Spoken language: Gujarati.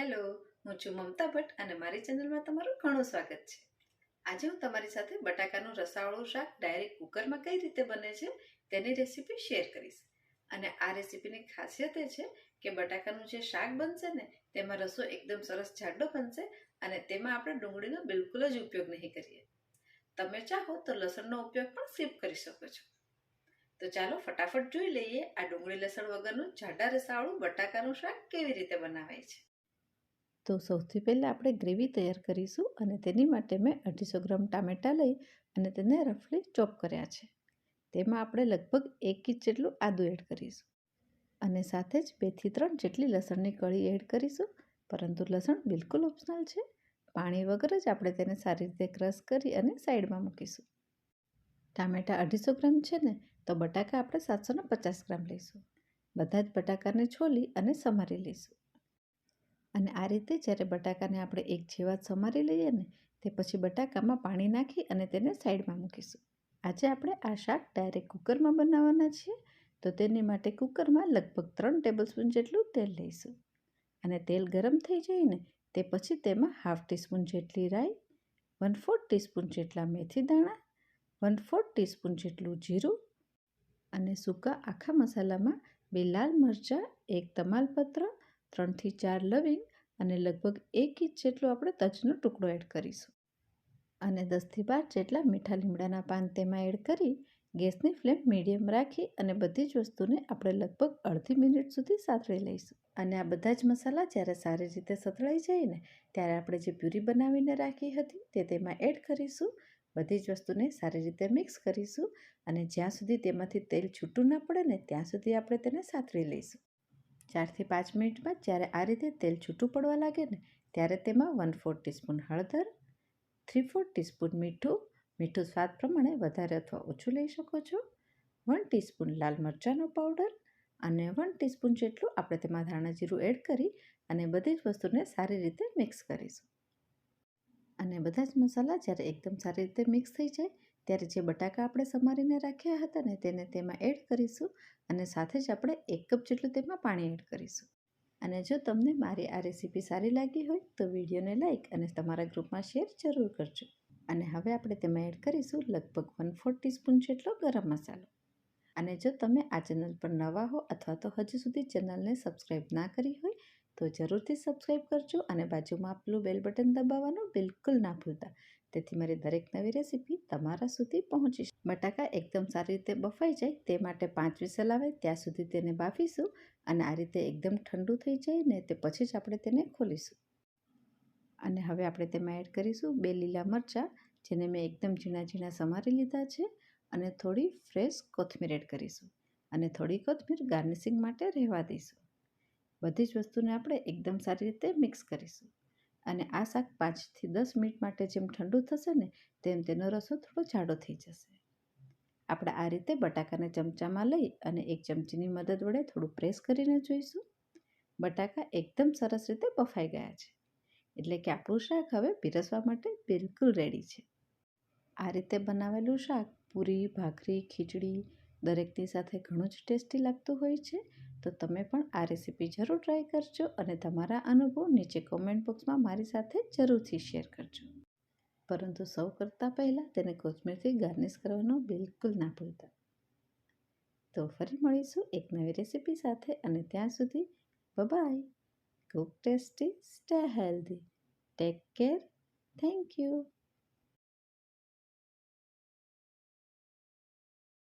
હેલો, હું છું મમતા ભટ્ટ અને મારી ચેનલમાં તમારું ઘણું સ્વાગત છે. આજે હું તમારી સાથે બટાકાનું રસાવાળું શાક ડાયરેક્ટ કુકરમાં કઈ રીતે બને છે તેની રેસીપી શેર કરીશ. અને આ રેસીપીની ખાસિયત એ છે કે બટાકાનું જે શાક બનશે ને, તેમાં રસો એકદમ સરસ જાડો બનશે અને તેમાં આપણે ડુંગળીનો બિલકુલ જ ઉપયોગ નહીં કરીએ. તમે ચાહો તો લસણનો ઉપયોગ પણ સ્કીપ કરી શકો છો. તો ચાલો ફટાફટ જોઈ લઈએ આ ડુંગળી લસણ વગરનું જાડા રસાવાળું બટાકાનું શાક કેવી રીતે બનાવાય છે. તો સૌથી પહેલાં આપણે ગ્રેવી તૈયાર કરીશું અને તેની માટે મેં અઢીસો ગ્રામ ટામેટાં લઈ અને તેને રફલી ચોપ કર્યા છે. તેમાં આપણે લગભગ એક ઇંચ જેટલું આદું એડ કરીશું. અને સાથે જ બેથી ત્રણ જેટલી લસણની કળી એડ કરીશું, પરંતુ લસણ બિલકુલ ઓપ્શનલ છે. પાણી વગર જ આપણે તેને સારી રીતે ક્રશ કરી અને સાઈડમાં મૂકીશું. ટામેટાં અઢીસો ગ્રામ છે ને, તો બટાકા આપણે સાતસો પચાસ ગ્રામ લઈશું. બધા જ બટાકાને છોલી અને સમારી લઈશું. અને આ રીતે જ્યારે બટાકાને આપણે એક જેવા સમારી લઈએ ને, તે પછી બટાકામાં પાણી નાખી અને તેને સાઈડમાં મૂકીશું. આજે આપણે આ શાક ડાયરેક્ટ કુકરમાં બનાવવાના છીએ, તો તેની માટે કુકરમાં લગભગ ત્રણ ટેબલસ્પૂન જેટલું તેલ લઈશું. અને તેલ ગરમ થઈ જાય ને તે પછી તેમાં હાફ ટીસ્પૂન જેટલી રાઈ, વન ફોર્થ ટીસ્પૂન જેટલા મેથી દાણા, વન ફોર્થ ટીસ્પૂન જેટલું જીરું અને સૂકા આખા મસાલામાં બે લાલ મરચાં, એક તમાલપત્ર ત્રણથી ચાર લવિંગ અને લગભગ એક ઇંચ જેટલો આપણે તજનો ટુકડો એડ કરીશું. અને દસથી બાર જેટલા મીઠા લીમડાના પાન તેમાં એડ કરી ગેસની ફ્લેમ મીડિયમ રાખી અને બધી જ વસ્તુને આપણે લગભગ અડધી મિનિટ સુધી સાતળી લઈશું. અને આ બધા જ મસાલા જ્યારે સારી રીતે સતળાઈ જાય ને ત્યારે આપણે જે પ્યુરી બનાવીને રાખી હતી તે તેમાં એડ કરીશું. બધી જ વસ્તુને સારી રીતે મિક્સ કરીશું અને જ્યાં સુધી તેમાંથી તેલ છૂટું ના પડે ને ત્યાં સુધી આપણે તેને સાતળી લઈશું. ચારથી પાંચ મિનિટ બાદ જ્યારે આ રીતે તેલ છૂટું પડવા લાગે ને, ત્યારે તેમાં વન ફોર ટીસ્પૂન હળદર થ્રી ફોર ટીસ્પૂન મીઠું મીઠું સ્વાદ પ્રમાણે વધારે અથવા ઓછું લઈ શકો છો વન ટીસ્પૂન લાલ મરચાંનો પાવડર અને વન ટીસ્પૂન જેટલું આપણે તેમાં ધાણા જીરું એડ કરી અને બધી જ વસ્તુને સારી રીતે મિક્સ કરીશું. અને બધા જ મસાલા જ્યારે એકદમ સારી રીતે મિક્સ થઈ જાય ત્યારે જે બટાકા આપણે સમારીને રાખ્યા હતા ને તેને તેમાં એડ કરીશું અને સાથે જ આપણે એક કપ જેટલું તેમાં પાણી એડ કરીશું. અને જો તમને મારી આ રેસીપી સારી લાગી હોય તો વિડીયોને લાઇક અને તમારા ગ્રુપમાં શેર જરૂર કરજો. અને હવે આપણે તેમાં એડ કરીશું લગભગ વન ફોર ટીસ્પૂન જેટલો ગરમ મસાલો. અને જો તમે આ ચેનલ પર નવા હો અથવા તો હજુ સુધી ચેનલને સબસ્ક્રાઈબ ના કરી હોય તો જરૂરથી સબસ્ક્રાઈબ કરજો અને બાજુમાં આપેલું બેલ બટન દબાવવાનું બિલકુલ ના ભૂલતા. તેથી મારી દરેક નવી રેસીપી તમારા સુધી પહોંચી બટાકા એકદમ સારી રીતે બફાઈ જાય, તે માટે પાંચ વિસલ આવે, ત્યાં સુધી તેને બાફીશું અને આ રીતે એકદમ ઠંડુ થઈ જાય ને તે પછી જ આપણે તેને ખોલીશું. અને હવે આપણે તેમાં એડ કરીશું બે લીલા મરચાં, જેને મેં એકદમ ઝીણા ઝીણા સમારી લીધા છે અને થોડી ફ્રેશ કોથમીર એડ કરીશું અને થોડી કોથમીર ગાર્નિશિંગ માટે રહેવા દઈશું. બધી જ વસ્તુને આપણે એકદમ સારી રીતે મિક્સ કરીશું. અને આ શાક પાંચથી દસ મિનિટ માટે જેમ ઠંડુ થશે ને, તેમ તેનો રસો થોડો જાડો થઈ જશે. આપણે આ રીતે બટાકાને ચમચામાં લઈ અને એક ચમચીની મદદ વડે થોડું પ્રેસ કરીને જોઈશું. બટાકા એકદમ સરસ રીતે બફાઈ ગયા છે. એટલે કે આપણું શાક હવે પીરસવા માટે બિલકુલ રેડી છે. આ રીતે બનાવેલું શાક પૂરી, ભાખરી, ખીચડી દરેકની સાથે ઘણું જ ટેસ્ટી લાગતું હોય છે તો તમે પણ આ રેસીપી જરૂર ટ્રાય કરજો અને તમારા અનુભવ નીચે કોમેન્ટ બોક્સમાં મારી સાથે જરૂરથી શેર કરજો. પરંતુ સૌ કરતાં પહેલાં તેને કોથમીરથી ગાર્નિશ કરવાનું બિલકુલ ના ભૂલતા. તો ફરી મળીશું એક નવી રેસીપી સાથે અને ત્યાં સુધી bye cook tasty stay healthy take care thank you